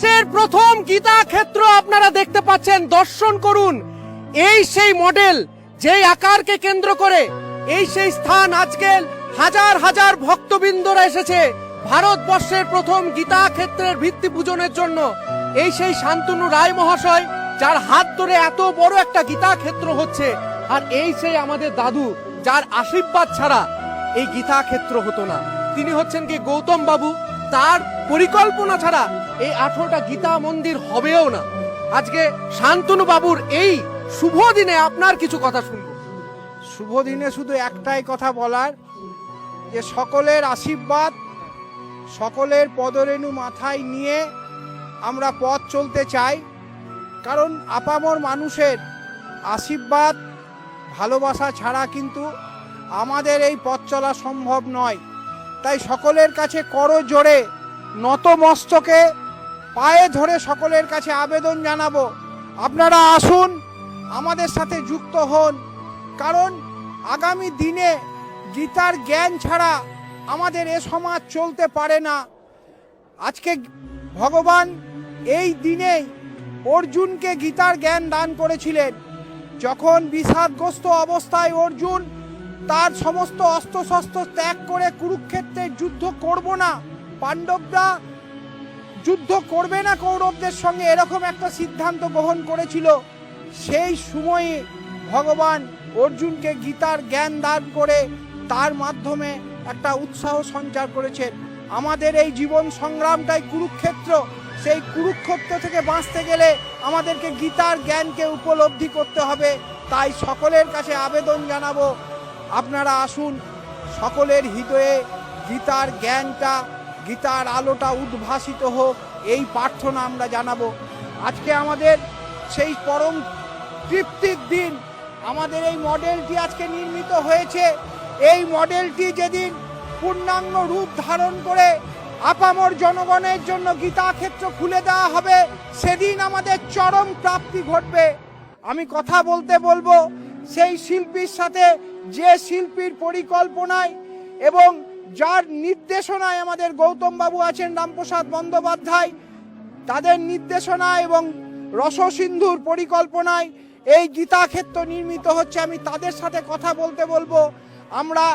ভারতবর্ষের প্রথম গীতা ক্ষেত্র আপনারা দেখতে পাচ্ছেন। দর্শন করুন। এই সেই মডেল, যেই আকারকে কেন্দ্র করে, এই সেই স্থান আজকে হাজার হাজার ভক্তবৃন্দরা এসেছে ভারতবর্ষের প্রথম গীতা ক্ষেত্রের ভিত্তি পূজনের জন্য। এই সেই শান্তনু রায় মহাশয়, যার হাত ধরে এত বড় একটা গীতা ক্ষেত্র হচ্ছে, আর এই সেই আমাদের দাদু, যার আশীর্বাদ ছাড়া এই গীতা ক্ষেত্র হতো না। তিনি হচ্ছেন কি গৌতম বাবু, তার পরিকল্পনা ছাড়া এই আঠারোটা গীতা মন্দির হবেও না। আজকে শান্তনু বাবুর এই শুভ দিনে আপনার কিছু কথা শুনব। শুভ দিনে শুধু একটাই কথা বলার, যে সকলের আশীর্বাদ, সকলের পদরেণু মাথায় নিয়ে আমরা পথ চলতে চাই। কারণ আপামর মানুষের আশীর্বাদ, ভালোবাসা ছাড়া কিন্তু আমাদের এই পথ চলা সম্ভব নয়। তাই সকলের কাছে করো জোরে নত মস্তকে পায়ে ধরে সকলের কাছে আবেদন জানাব। আপনারা আসুন, আমাদের সাথে যুক্ত হন। কারণ আগামী দিনে গীতার জ্ঞান ছাড়া আমাদের এ সমাজ চলতে পারে না। আজকে ভগবান এই দিনেই অর্জুনকে গীতার জ্ঞান দান করেছিলেন। যখন বিষাদগ্রস্ত অবস্থায় অর্জুন তার সমস্ত অস্ত্রশস্ত্র ত্যাগ করে কুরুক্ষেত্রে যুদ্ধ করব না, পাণ্ডবরা যুদ্ধ করবে না কৌরবদের সঙ্গে এরকম একটা সিদ্ধান্ত গ্রহণ করেছিল। সেই সময়ে ভগবান অর্জুনকে গীতার জ্ঞান দান করে তার মাধ্যমে একটা উৎসাহ সঞ্চার করেছেন। আমাদের এই জীবন সংগ্রামটাই কুরুক্ষেত্র। সেই কুরুক্ষেত্র থেকে বাঁচতে গেলে আমাদেরকে গীতার জ্ঞানকে উপলব্ধি করতে হবে। তাই সকলের কাছে আবেদন জানাব, আপনারা আসুন, সকলের হৃদয়ে গীতার জ্ঞানটা গীতার আলোটা উদ্ভাসিত হোক, এই প্রার্থনা আমরা জানাব। আজকে আমাদের সেই পরম তৃপ্তির দিন। আমাদের এই মডেলটি আজকে নির্মিত হয়েছে। এই মডেলটি যেদিন পূর্ণাঙ্গ রূপ ধারণ করে আপামর জনগণের জন্য গীতা ক্ষেত্র খুলে দেওয়া হবে, সেদিন আমাদের চরম প্রাপ্তি ঘটবে। আমি কথা বলতে বলব, সেই শিল্পীর সাথে যে শিল্পীর পরিকল্পনায় এবং যার নির্দেশনায় আমাদের গৌতম বাবু আছেন রামপ্রসাদ বন্দ্যোপাধ্যায়, তাদের নির্দেশনা এবং রসসিন্ধুর পরিকল্পনায় এই গীতা ক্ষেত্র নির্মিত হচ্ছে। আমি তাদের সাথে কথা বলতে বলব। আমরা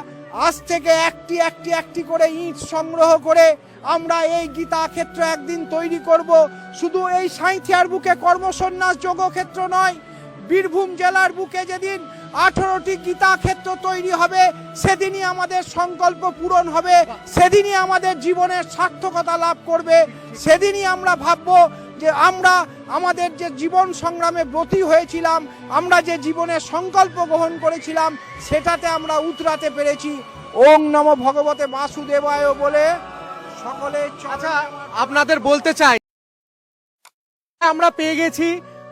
আজ থেকে একটি একটি একটি করে ইট সংগ্রহ করে আমরা এই গীতা ক্ষেত্র একদিন তৈরি করব। শুধু এই সাঁইথিয়ার বুকে কর্মসন্ন্যাস যোগ ক্ষেত্র নয়, বীরভূম জেলার বুকে যেদিন আঠারোটি গীতা ক্ষেত্র তৈরি হবে, সেদিনই আমাদের সংকল্প পূরণ হবে, সেদিনই আমাদের জীবনের সার্থকতা লাভ করবে, সেদিনই আমরা ভাববো যে আমরা আমাদের যে জীবন সংগ্রামে ব্রতী হয়েছিলাম, আমরা যে জীবনের সংকল্প গ্রহণ করেছিলাম, সেটাতে আমরা উতরাতে পেরেছি। ওং নম ভগবতে বাসুদেবায় বলে সকলে আচ্ছা আপনাদের বলতে চাই, আমরা পেয়ে গেছি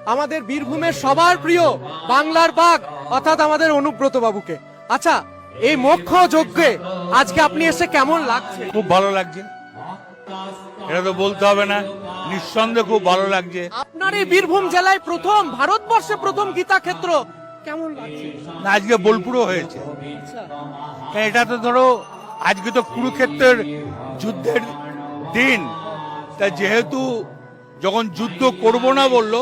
আমাদের বীরভূমের সবার প্রিয় বাংলার বাঘ অর্থাৎ আমাদের অনুব্রত বাবুকে। আচ্ছা এই মোক্ষ যজ্ঞে আজকে আপনি এসে কেমন লাগছে? খুব ভালো লাগছে। এটা তো বলতে হবে না। নিঃসন্দেহে খুব ভালো লাগছে। আপনার এই বীরভূম জেলায় প্রথম ভারতবর্ষে প্রথম গীতা ক্ষেত্র কেমন লাগছে? আজকে বোলপুরও হয়েছে। আচ্ছা। এটা তো ধরো আজকে তো কুরুক্ষেত্রের যুদ্ধের দিন। তা যেহেতু যখন যুদ্ধ করব না বলল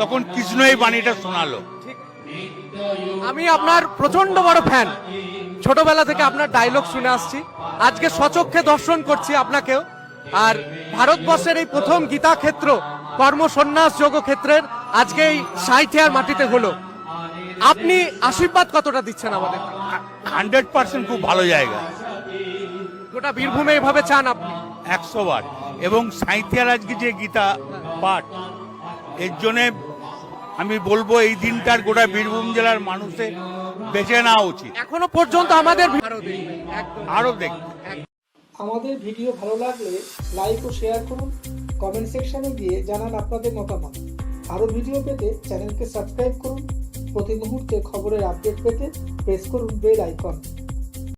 তখন কৃষ্ণ এই বাণীটা শোনালো। আমি আপনার প্রচণ্ড বড় ফ্যান ছোটবেলা থেকে আপনার ডায়লগ শুনে আসছি। আজকে সচক্ষে দর্শন করছি আপনাকেও। আর ভারতবর্ষের এই প্রথম গীতা ক্ষেত্র কর্মসন্ন্যাস যোগ ক্ষেত্রের আজকে এই সাঁইথিয়ার মাটিতে হলো। আপনি আশীর্বাদ কতটা দিচ্ছেন আমাদের? হান্ড্রেড পার্সেন্ট খুব ভালো জায়গা। গোটা বীরভূমে এভাবে চান আপনি? একশো বার। এবং সাঁইথিয়ার আজকে যে গীতা পাঠ এর জন্যে আমি বলব এই দিনটার গোটা বীরভূম জেলার মানুষের বেঁচে নেওয়া উচিত। এখনও পর্যন্ত আমাদের ভারতে একদম। আরও দেখ আমাদের ভিডিও ভালো লাগলে লাইক ও শেয়ার করুন। কমেন্ট সেকশনে গিয়ে জানান আপনাদের মতামত। আরও ভিডিও পেতে চ্যানেলকে সাবস্ক্রাইব করুন। প্রতি মুহূর্তে খবরের আপডেট পেতে প্রেস করুন বেল আইকন।